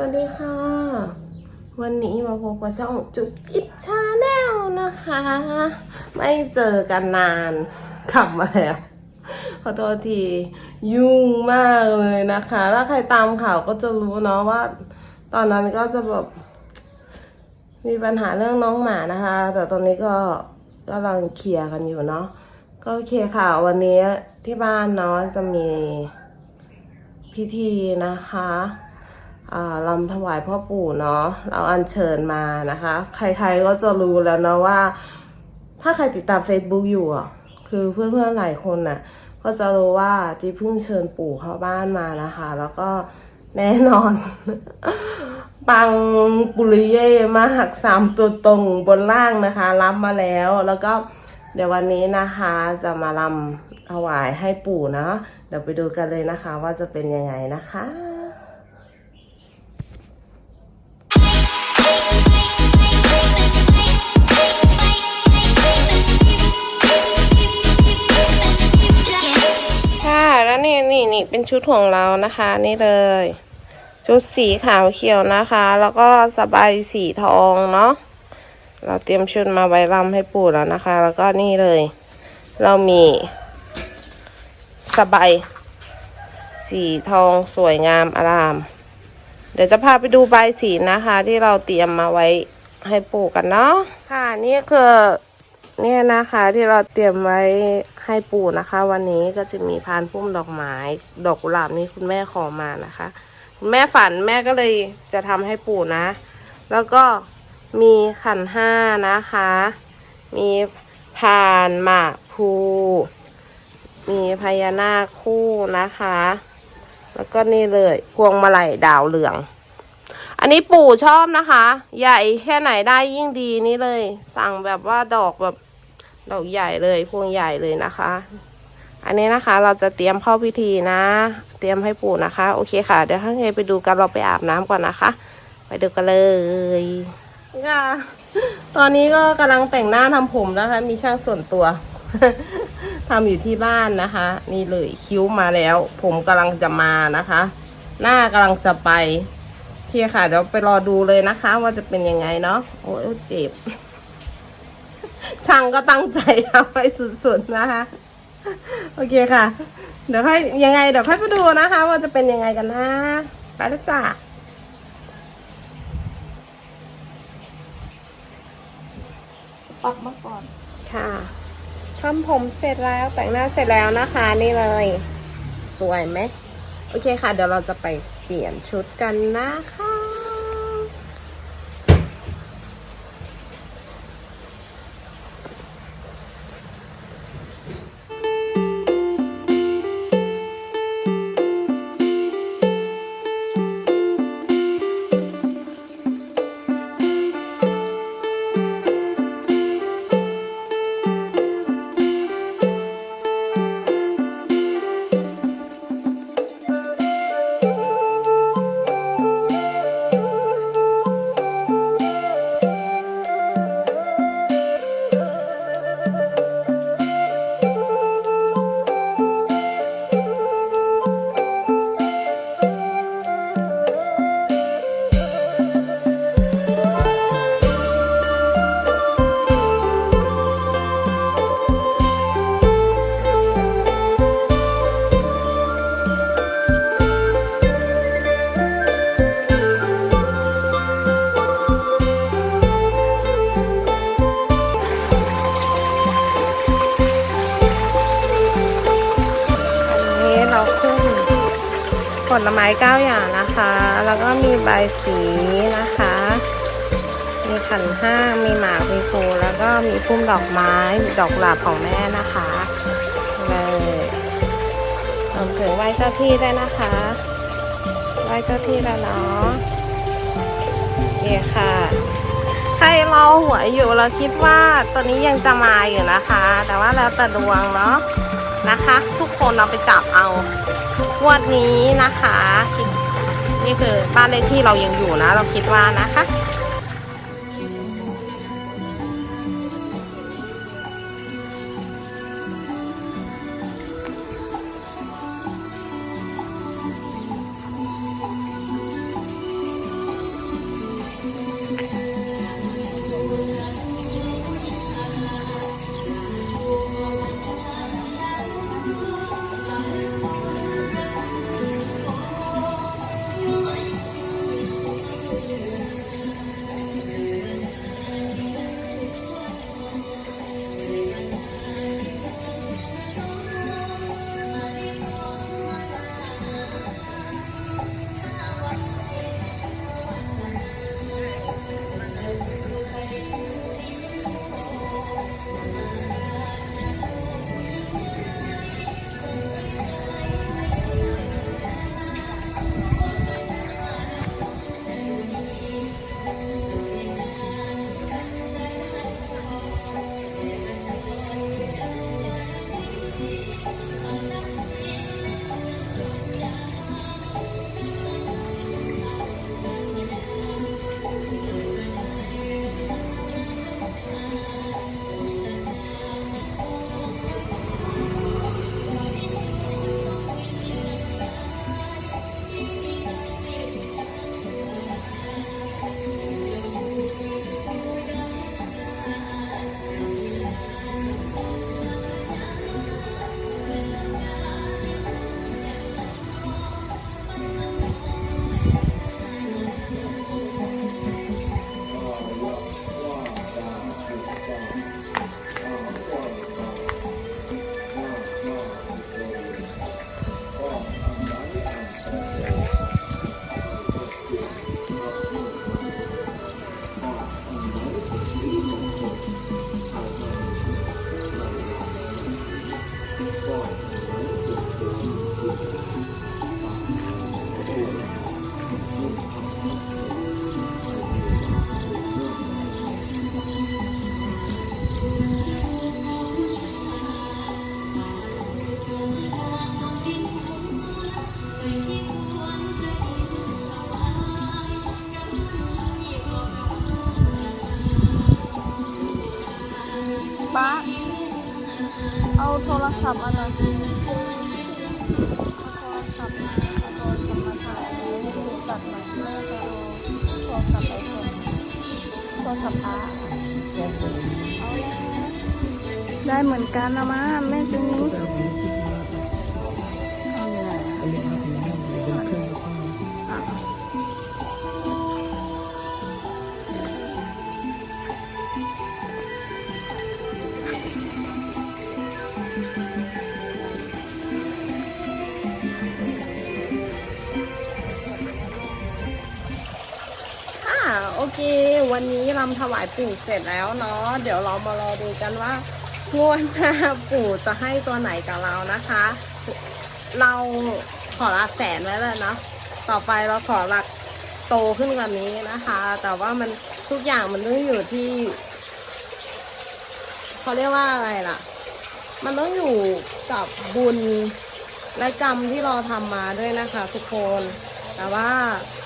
วัสดีค่ะ วันนี้มาพบกับช่องจุ๊บจิ๊บชาแนลนะคะ ไม่เจอกันนานกลับมาแล้วขอโทษทียุ่งมากเลยนะคะ ถ้าใครตามข่าวก็จะรู้เนาะว่า ตอนนั้นก็จะแบบมีปัญหาเรื่องน้องหมานะคะ แต่ตอนนี้ก็กำลังเคลียร์กันอยู่เนาะก็โอเคค่ะวันนี้ที่บ้านเนาะจะมีพิธีนะคะ ลำถวายพ่อปู่เนาะเราอัญเชิญมานะคะ ใครๆก็จะรู้แล้วเนาะว่า ถ้าใครติดตาม Facebook อยู่อะคือเพื่อนๆหลายคนน่ะ ก็จะรู้ว่าที่เพิ่งเชิญปู่เข้าบ้านมานะคะ แล้วก็แน่นอน ปังปุริเย่มากสามตัวตรงบนล่างนะคะ รับมาแล้ว แล้วก็เดี๋ยววันนี้นะคะจะมาลำถวายให้ปู่เนาะเดี๋ยวไปดูกันเลยนะคะ ว่าจะเป็นยังไงนะคะ นี่นี่เป็นชุดของเรานะคะ นี่เลย ชุดสีขาวเขียวนะคะ แล้วก็สบายสีทองเนาะเราเตรียมชุดมาไว้รำให้ปู่แล้วนะคะ แล้วก็นี่เลย เรามีสบายสีทองสวยงามอาราม เดี๋ยวจะพาไปดูใบสีนะคะ ที่เราเตรียมมาไว้ให้ปู่กันเนาะค่ะนี่คือ เนี่ยนะคะที่เราเตรียมไว้ให้ปู่นะคะ วันนี้ก็จะมีพานพุ่มดอกไม้ดอกกุหลาบนี่คุณแม่ขอมานะคะ คุณแม่ฝันแม่ก็เลยจะทำให้ปู่นะ แล้วก็มีขันห้านะคะ มีพานหมากพลูมีพญานาคคู่นะคะ แล้วก็นี่เลยพวงมาลัยดาวเหลือง อันนี้ปู่ชอบนะคะ ใหญ่แค่ไหนได้ยิ่งดีนี่เลย สั่งแบบว่าดอกแบบ ดอกใหญ่เลยพวงใหญ่เลยนะคะ อันนี้นะคะเราจะเตรียมเข้าพิธีนะ เตรียมให้ปู่นะคะ โอเคค่ะ เดี๋ยวถ้าไงไปดูกันเราไปอาบน้ำก่อนนะคะ ไปดูกันเลยค่ะตอนนี้ก็กำลังแต่งหน้าทำผมนะคะ มีช่างส่วนตัวทำอยู่ที่บ้านนะคะ นี่เลยคิ้วมาแล้ว ผมกำลังจะมานะคะ หน้ากำลังจะไปโอเคค่ะ เดี๋ยวไปรอดูเลยนะคะ ว่าจะเป็นยังไงเนาะโอ้ยเจ็บ ช่างก็ตั้งใจทำให้สุดๆนะคะ โอเคค่ะ เดี๋ยวค่อยยังไงเดี๋ยวค่อยไปดูนะคะ ว่าจะเป็นยังไงกันนะไปแล้วจ้ะปักมาก่อนค่ะทำผมเสร็จแล้วแต่งหน้าเสร็จแล้วนะคะ นี่เลย สวยไหมโอเคค่ะ เดี๋ยวเราจะไปเปลี่ยนชุดกันนะคะ 9 อย่างนะคะ แล้วก็มีใบสีนะคะ มีขันห้ามีหมาก มีโฟแล้วก็มีพุ่มดอกไม้ ดอกหลับของแม่นะคะเลยรวมถึงไหว้เจ้าที่ได้นะคะไหว้เจ้าที่แล้วเนาะเย่ค่ะ ใครรอหวยอยู่เราคิดว่าตอนนี้ยังจะมาอยู่นะคะ แต่ว่าแล้วแต่ดวงเนาะนะคะ ทุกคนเราไปจับเอา งวดนี้นะคะ นี่คือบ้านเลขที่เรายังอยู่นะ เราคิดว่านะคะ ทรศัพท์ไปส่งโทรศัพท์อาได้เหมือนกันนะมาแม่ตัวนี้ วันนี้รำถวายปู่เสร็จแล้วเนาะเดี๋ยวเรามารอดูกันว่างวดหน้าปู่จะให้ตัวไหนกับเรานะคะ เราขอหลักแสนไว้แล้วเนาะต่อไปเราขอหลักโตขึ้นกว่านี้นะคะ แต่ว่ามันทุกอย่างมันต้องอยู่ที่เขาเรียกว่าอะไรล่ะ มันต้องอยู่กับบุญและกรรมที่เราทำมาด้วยนะคะ ทุกคน แต่ว่า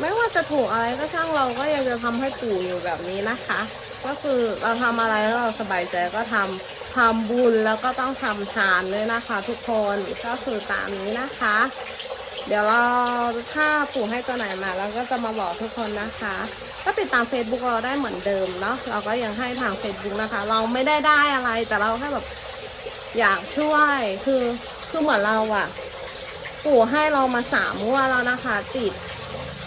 ไม่ว่าจะถูกอะไรก็ช่างเราก็ยังจะทำให้ปู่อยู่แบบนี้นะคะ ก็คือเราทำอะไรแล้วเราสบายใจก็ทำทำบุญแล้วก็ต้องทำทานด้วยนะคะ ทุกคนก็คือตามนี้นะคะ เดี๋ยวเราถ้าปู่ให้ตัวไหนมาเราก็จะมาบอกทุกคนนะคะ ก็ติดตาม Facebook เราได้เหมือนเดิมเนาะเราก็ยังให้ทาง Facebook นะคะ เราไม่ได้ได้อะไรแต่เราแค่แบบอยากช่วยคือคือเหมือนเราอะ ปู่ให้เรามาสามงวดแล้วนะคะติด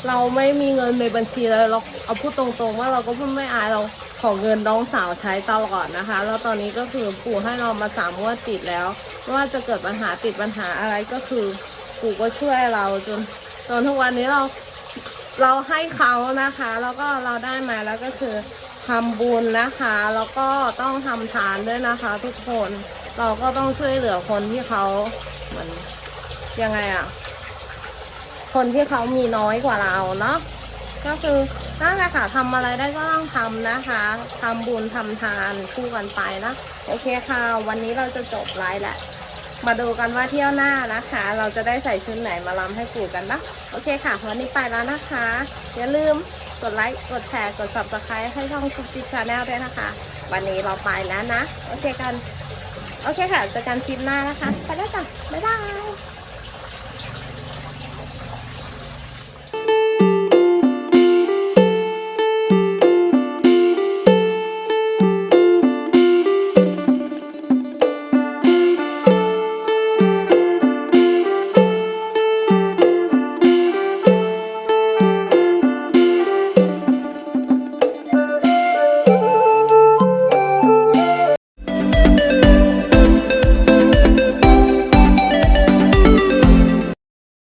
เราไม่มีเงินในบัญชีเลยเราเอาพูดตรงๆว่าเราก็เพูดไม่อายเราขอเงินน้องสาวใช้ตลอดนะคะ แล้วตอนนี้ก็คือปู่ให้เรามาสามงวดติดแล้วไม่ว่าจะเกิดปัญหาติดปัญหาอะไรก็คือ ปู่ก็ช่วยเราจนจนทุกวันนี้เราเราให้เขานะคะ แล้วก็เราได้มาแล้วก็คือทำบุญนะคะ แล้วก็ต้องทำทานด้วยนะคะ ทุกคนเราก็ต้องช่วยเหลือคนที่เขาเหมือน ยังไงอะคนที่เขามีน้อยกว่าเราเนาะก็คือนั่นแหละค่ะทำอะไรได้ก็ต้องทำนะคะทำบุญทำทานคู่กันไปนะโอเคค่ะ วันนี้เราจะจบไลฟ์แล้วมาดูกันว่าเที่ยวหน้านะคะ เราจะได้ใส่ชุดไหนมาลำให้ปู่กันนะโอเคค่ะ วันนี้ไปแล้วนะคะ อย่าลืมกดไลค์กดแชร์กด subscribe ให้ช่องคุกจิชาแนลด้วยนะคะ วันนี้เราไปแล้วนะ โอเคกัน โอเคค่ะเจอกันคลิปหน้านะคะ ไปแล้วจ้ะบ๊ายบาย